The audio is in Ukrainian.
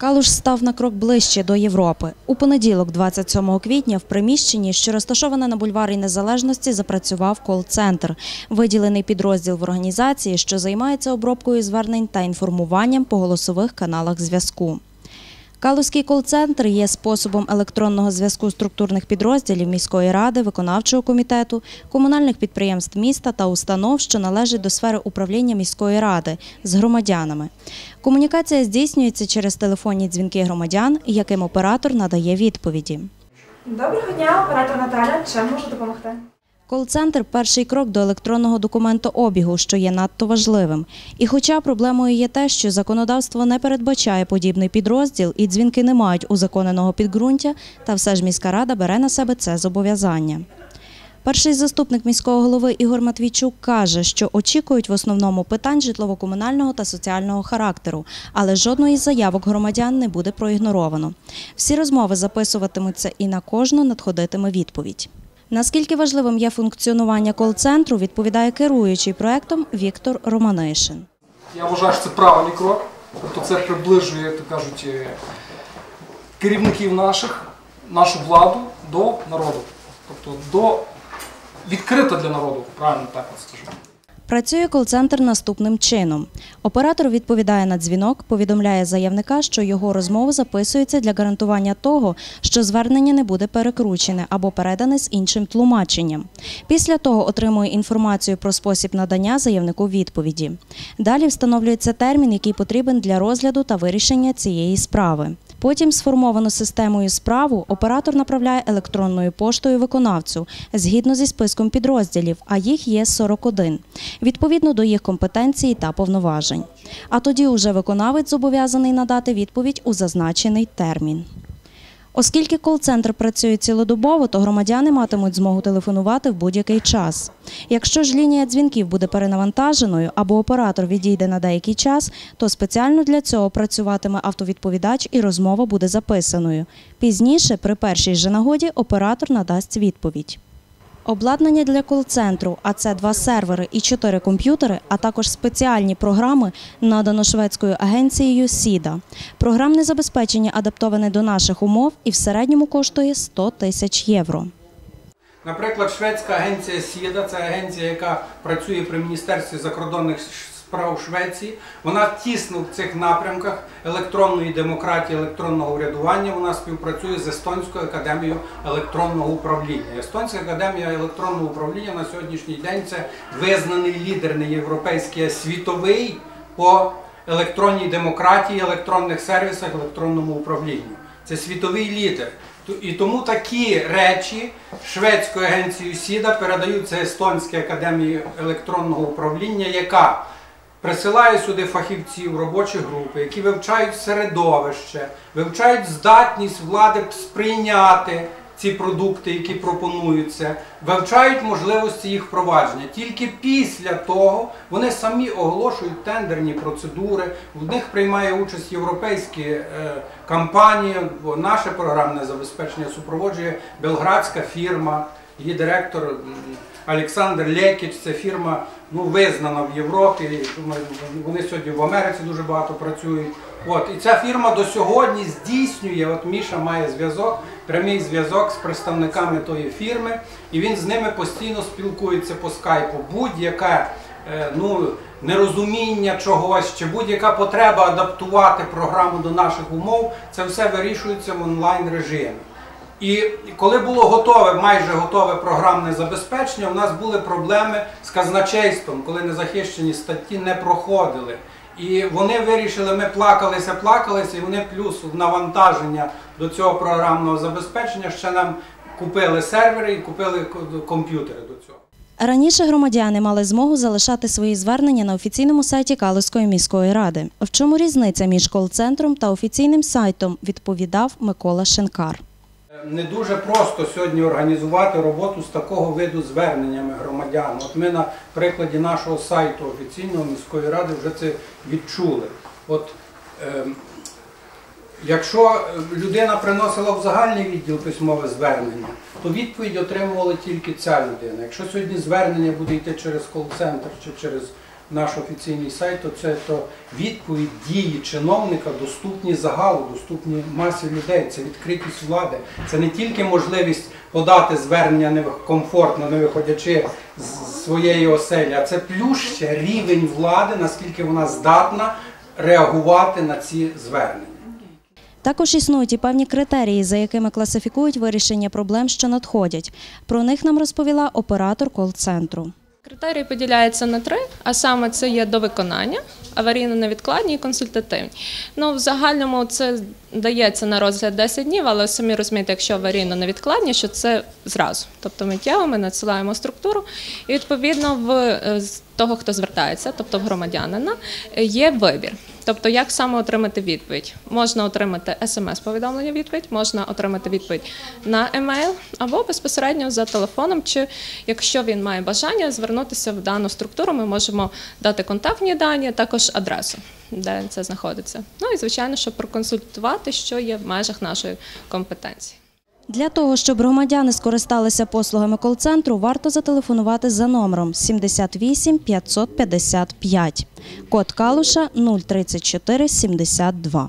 Калуш став на крок ближче до Європи. У понеділок, 27 квітня, в приміщенні, що розташоване на бульварі Незалежності, запрацював кол-центр, виділений підрозділ в організації, що займається обробкою звернень та інформуванням по голосових каналах зв'язку. Калузький кол-центр є способом електронного зв'язку структурних підрозділів міської ради, виконавчого комітету, комунальних підприємств міста та установ, що належать до сфери управління міської ради з громадянами. Комунікація здійснюється через телефонні дзвінки громадян, яким оператор надає відповіді. Доброго дня, оператор Наталя. Чим можу допомогти? Кол-центр перший крок до електронного документообігу, що є надто важливим. І хоча проблемою є те, що законодавство не передбачає подібний підрозділ і дзвінки не мають узаконеного підґрунтя, та все ж міська рада бере на себе це зобов'язання. Перший заступник міського голови Ігор Матвійчук каже, що очікують в основному питань житлово-комунального та соціального характеру, але жодної з заявок громадян не буде проігноровано. Всі розмови записуватимуться і на кожну надходитиме відповідь. Наскільки важливим є функціонування кол-центру, відповідає керуючий проектом Віктор Романишин. Я вважаю, що це правильний крок. Тобто це приближує, як то кажуть, е, керівників наших, нашу владу до народу. Тобто до відкрита для народу, правильно так от скажу. Працює кол-центр наступним чином. Оператор відповідає на дзвінок, повідомляє заявника, що його розмова записується для гарантування того, що звернення не буде перекручене або передане з іншим тлумаченням. Після того отримує інформацію про спосіб надання заявнику відповіді. Далі встановлюється термін, який потрібен для розгляду та вирішення цієї справи. Потім сформовану системою справу оператор направляє електронною поштою виконавцю згідно зі списком підрозділів, а їх є 41, відповідно до їх компетенції та повноважень. А тоді уже виконавець зобов'язаний надати відповідь у зазначений термін. Оскільки кол-центр працює цілодобово, то громадяни матимуть змогу телефонувати в будь-який час. Якщо ж лінія дзвінків буде перенавантаженою або оператор відійде на деякий час, то спеціально для цього працюватиме автовідповідач і розмова буде записаною. Пізніше, при першій же нагоді, оператор надасть відповідь. Обладнання для кол-центру, а це два сервери і чотири комп'ютери, а також спеціальні програми надано шведською агенцією Сіда. Програмне забезпечення адаптоване до наших умов і в середньому коштує 100 тисяч євро. Наприклад, шведська агенція СІДА, це агенція, яка працює при Міністерстві закордонних справ Швеції. Вона тісно в цих напрямках електронної демократії, електронного урядування. Вона співпрацює з Естонською академією електронного управління. Естонська академія електронного управління на сьогоднішній день це визнаний лідер не європейський, а світовий по електронній демократії, електронних сервісах, електронному управлінню. Це світовий лідер. І тому такі речі шведською агенцією СІДА передаються Естонській академії електронного управління, яка присилає сюди фахівців, робочі групи, які вивчають середовище, вивчають здатність влади сприйняти ці продукти, які пропонуються, вивчають можливості їх впровадження. Тільки після того вони самі оголошують тендерні процедури, в них приймає участь європейські е, компанії, наше програмне забезпечення супроводжує белградська фірма, її директор. Олександр Лекіч, це фірма ну, визнана в Європі. Вони сьогодні в Америці дуже багато працюють. От, і ця фірма до сьогодні здійснює, от Міша має зв'язок, прямий зв'язок з представниками тої фірми, і він з ними постійно спілкується по скайпу. Будь-яке е, ну, нерозуміння чогось чи будь-яка потреба адаптувати програму до наших умов, це все вирішується в онлайн режимі. І коли було готове, майже готове програмне забезпечення, у нас були проблеми з казначейством, коли незахищені статті не проходили. І вони вирішили, ми плакалися, плакалися, і вони плюс навантаження до цього програмного забезпечення ще нам купили сервери і купили комп'ютери до цього. Раніше громадяни мали змогу залишати свої звернення на офіційному сайті Калузької міської ради. В чому різниця між кол-центром та офіційним сайтом, відповідав Микола Шенкар. Не дуже просто сьогодні організувати роботу з такого виду зверненнями громадян. От ми на прикладі нашого сайту офіційного міської ради вже це відчули. От ем, якщо е, людина приносила в загальний відділ письмове звернення, то відповідь отримувала тільки ця людина. Якщо сьогодні звернення буде йти через кол-центр чи через наш офіційний сайт, то це то відповідь дії чиновника доступні загалу, доступні масі людей. Це відкритість влади. Це не тільки можливість подати звернення не комфортно, не виходячи з своєї оселі, а це плюс ще рівень влади, наскільки вона здатна реагувати на ці звернення. Також існують і певні критерії, за якими класифікують вирішення проблем, що надходять. Про них нам розповіла оператор кол-центру. Критерії поділяються на три, а саме це є до виконання, аварійно-невідкладні і консультативні. Ну, в загальному це дається на розгляд 10 днів, але самі розумієте, якщо аварійно-невідкладні, що це зразу. Тобто миттєво ми надсилаємо структуру, і відповідно в е, того, хто звертається, тобто в громадянина, є вибір. Тобто, як саме отримати відповідь? Можна отримати смс-повідомлення відповідь, можна отримати відповідь на емейл або безпосередньо за телефоном, чи якщо він має бажання звернутися в дану структуру, ми можемо дати контактні дані, також адресу, де це знаходиться. Ну і звичайно, щоб проконсультувати, що є в межах нашої компетенції. Для того, щоб громадяни скористалися послугами кол-центру, варто зателефонувати за номером 78 555. Код Калуша 034 72.